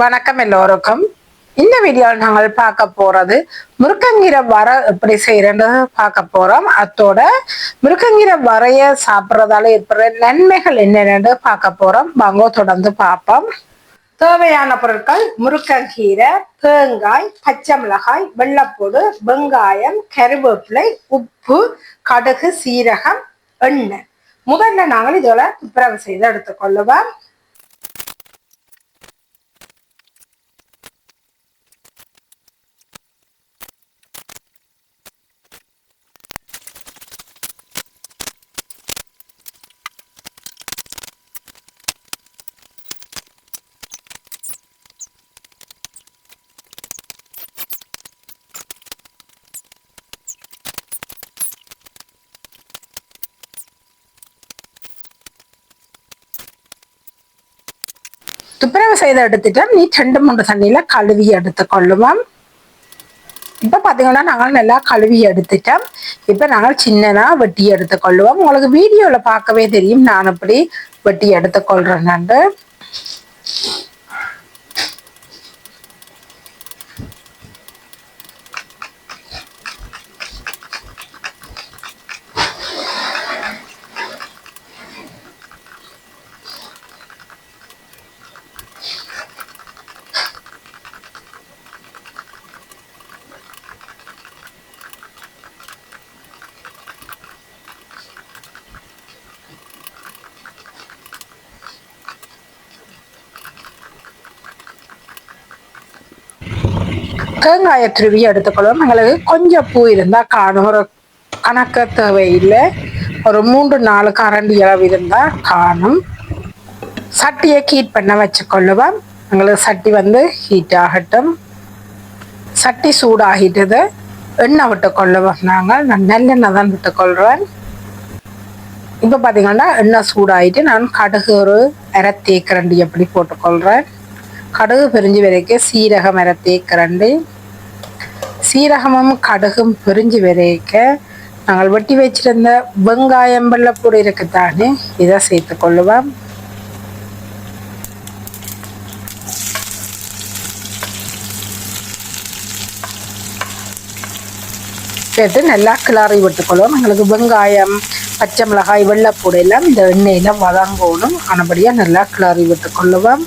வணக்கம் எல்லோருக்கும். இந்த வீடியோவில் நாங்கள் பார்க்க போறது முருக்கங்கீரை வர எப்படி செய்யறது பார்க்க போறோம். அத்தோட முருக்கங்கீரை வரைய சாப்பிட்றதால ஏற்படுற நன்மைகள் என்னென்னு பார்க்க போறோம். வாங்க தொடர்ந்து பார்ப்போம். தேவையான பொருட்கள் முருக்கங்கீரை தேங்காய் பச்சை மிளகாய் வெள்ளப்பூடு வெங்காயம் கருவேப்பிலை உப்பு கடுகு சீரகம் எண்ணெய். முதல்ல நாங்கள் இதோட துப்புரவு செய்து எடுத்துக்கொள்ளுவோம். துப்புரவு செய்து எடுத்துட்டு நீ ரெண்டு மூன்று தண்ணியில கழுவி எடுத்துக்கொள்ளுவோம் இப்ப பாத்தீங்கன்னா நாங்கள் நல்லா கழுவி எடுத்துட்டோம். இப்ப நாங்கள் சின்னதா வெட்டி எடுத்துக்கொள்ளுவோம் உங்களுக்கு வீடியோல பார்க்கவே தெரியும். நான் அப்படி வெட்டி எடுத்துக்கொள்றேன்னு தேங்காயை துருவி எடுத்துக்கொள்வோம். எங்களுக்கு கொஞ்சம் பூ இருந்தால் காணும். ஒரு கணக்க தேவையில்லை. ஒரு மூன்று நாலு கரண்டி அளவு இருந்தால் காணும். சட்டியை ஹீட் பண்ண வச்சுக்கொள்ளுவோம். எங்களுக்கு சட்டி வந்து ஹீட் ஆகட்டும். சட்டி சூடாகிட்டது. எண்ணெய் விட்டுக்கொள்ளுவோம் நாங்கள். நான் நல்லெண்ணெய் தான் விட்டுக்கொள்கிறேன் இப்போ பார்த்தீங்கன்னா எண்ணெய் சூடாகிட்டு நான் கடுகு ஒரு அரை தேக்கரண்டி எப்படி போட்டுக்கொள்கிறேன் கடுகு பிரிஞ்சு வரைக்கும் சீரகம் மரத்தை கரண்டு சீரகமும் கடுகும் பிரிஞ்சு வரைக்க நாங்கள் வெட்டி வச்சிருந்த வெங்காயம் வெள்ளப்பூடி இருக்குத்தானே இதை சேர்த்து கொள்ளுவோம் சேர்த்து நல்லா கிளறி விட்டுக்கொள்வோம் எங்களுக்கு வெங்காயம் பச்சை மிளகாய் வெள்ளைப்பூடு எல்லாம் இந்த எண்ணெயில் வதங்கணும் ஆனபடியாக நல்லா கிளறி விட்டுக்கொள்ளுவோம்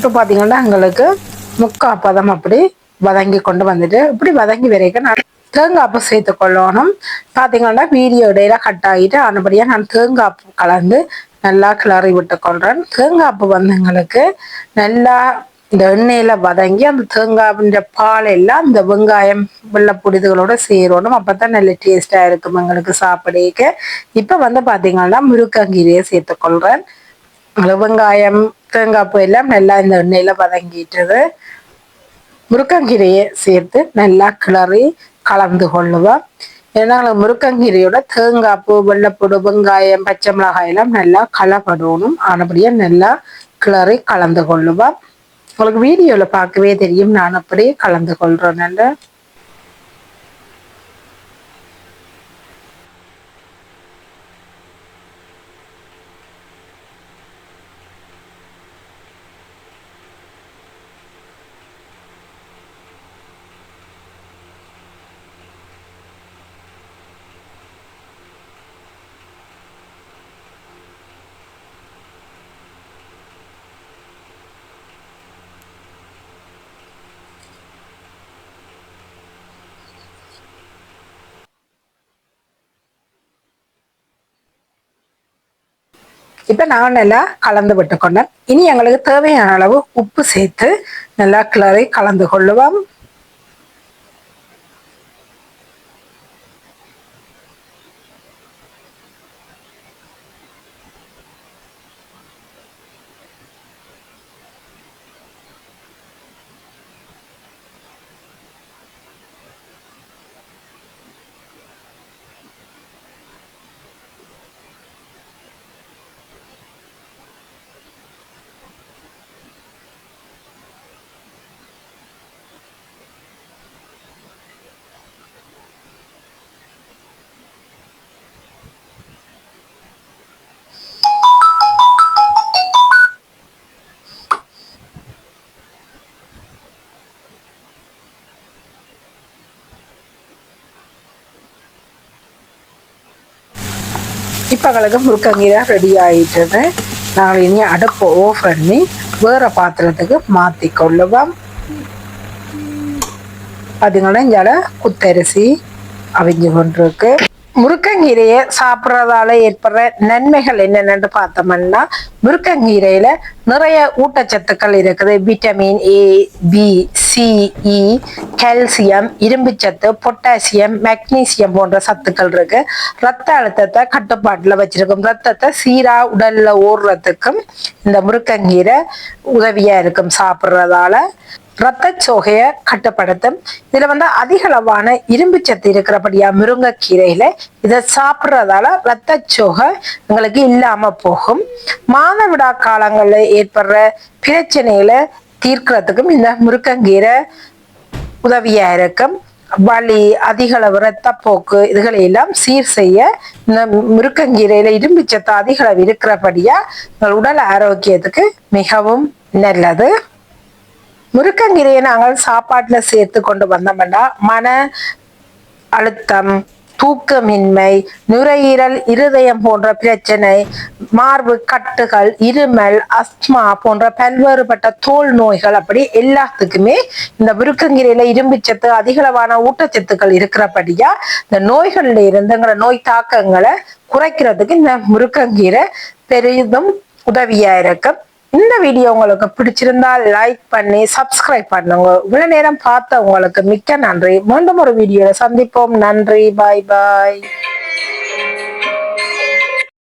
இப்போ பார்த்தீங்கன்னா எங்களுக்கு முக்கால் பதம் அப்படி வதங்கி கொண்டு வந்துட்டு இப்படி வதங்கி வரைக்கும் நான் தேங்காய்ப்பு சேர்த்து கொள்ளணும். பார்த்தீங்கன்னா வீடியோ இடையில கட் ஆகிட்டு அதுபடியாக நான் தேங்காய்ப்பு கலந்து நல்லா கிளறி விட்டு கொள்றேன். தேங்காய்ப்பு வந்து எங்களுக்கு நல்லா இந்த எண்ணெயில வதங்கி அந்த தேங்காய்ன்ற பால் எல்லாம் இந்த வெங்காயம் வெள்ளப்புடிதுகளோட சேரணும். அப்பதான் நல்ல டேஸ்டா இருக்கும் எங்களுக்கு சாப்பிடக்க இப்ப வந்து பாத்தீங்கன்னா முருக்கங்கீரையை சேர்த்துக்கொள்றேன் வெங்காயம் தேங்காய் பூ எல்லாம் நல்லா இந்த எண்ணெயில வதங்கிட்டது. முருக்கங்கீரையை சேர்த்து நல்லா கிளறி கலந்து கொள்ளுவோம். ஏன்னா முருக்கங்கீரையோட தேங்காய் பூ வெள்ளைப்பூடு வெங்காயம் பச்சை மிளகாய் எல்லாம் நல்லா கலப்படணும். ஆனபடியாக நல்லா கிளறி கலந்து கொள்ளுவோம். உங்களுக்கு வீடியோவில் பார்க்கவே தெரியும். நான் அப்படியே கலந்து கொள்றேன் இப்ப நான் நல்லா கலந்து விட்டுக்கொண்டேன். இனி எங்களுக்கு தேவையான அளவு உப்பு சேர்த்து நல்லா கிளறி கலந்து கொள்ளுவோம். இப்போ அவளுக்கு முருக்கங்கீரை ரெடி ஆயிட்டது நாங்கள் இனி அடுப்பை ஓஃப் பண்ணி வேறு பாத்திரத்துக்கு மாற்றி கொள்ளுவோம் பார்த்தீங்கன்னா இங்கே குத்தரிசி அவிஞ்சு கொண்டிருக்கு முருக்கங்கீரையை சாப்பிட்றதால ஏற்படுற நன்மைகள் என்னென்னு பார்த்தோம்னா முருக்கங்கீரையில நிறைய ஊட்டச்சத்துக்கள் இருக்குது. Vitamin A B C E calcium இரும்புச்சத்து பொட்டாசியம் மெக்னீசியம் போன்ற சத்துக்கள் இருக்கு. ரத்த அழுத்தத்தை கட்டுப்பாட்டில் வச்சிருக்கும். ரத்தத்தை சீரா உடல்ல ஓடுறதுக்கும் இந்த முருக்கங்கீரை உதவியா இருக்கும் சாப்பிட்றதால. சோகையை கட்டுப்படுத்தும். இதுல வந்து அதிக அளவான இரும்பு சத்து இருக்கிறபடியா முருங்கைக்கீரையில இதை சாப்பிட்றதால ரத்த சோகை எங்களுக்கு இல்லாம போகும். மாதவிடா காலங்கள்ல ஏற்படுற பிரச்சனைகளை தீர்க்கிறதுக்கும் இந்த முருங்கங்கீரை உதவியா இருக்கும். வலி அதிக அளவு ரத்தப்போக்கு இதுகளை எல்லாம் சீர் செய்ய இந்த முருக்கங்கீரையில இரும்பு சத்து அதிக அளவு இருக்கிறபடியா உடல் ஆரோக்கியத்துக்கு மிகவும் நல்லது. முருக்கங்கீரையை நாங்கள் சாப்பாட்டில் சேர்த்து கொண்டு வந்தோம்னா மன அழுத்தம் தூக்கமின்மை நுரையீரல் இருதயம் போன்ற பிரச்சனை மார்பு கட்டுகள் இருமல் அஸ்மா போன்ற பல்வேறுபட்ட தோல் நோய்கள் அப்படி எல்லாத்துக்குமே இந்த முருக்கங்கீரையில இரும்பு சத்து அதிகளவான ஊட்டச்சத்துக்கள் இருக்கிறபடியா இந்த நோய்கள்ல இருந்துங்கிற நோய் தாக்கங்களை குறைக்கிறதுக்கு இந்த முருக்கங்கீரை பெரிதும் உதவியா இருக்கும். இந்த வீடியோ உங்களுக்கு பிடிச்சிருந்தா லைக் பண்ணி சப்ஸ்கிரைப் பண்ணுங்க. இவ்வளவு நேரம் பார்த்த உங்களுக்கு மிக்க நன்றி. மீண்டும் ஒரு வீடியோல சந்திப்போம். நன்றி. பாய் பாய்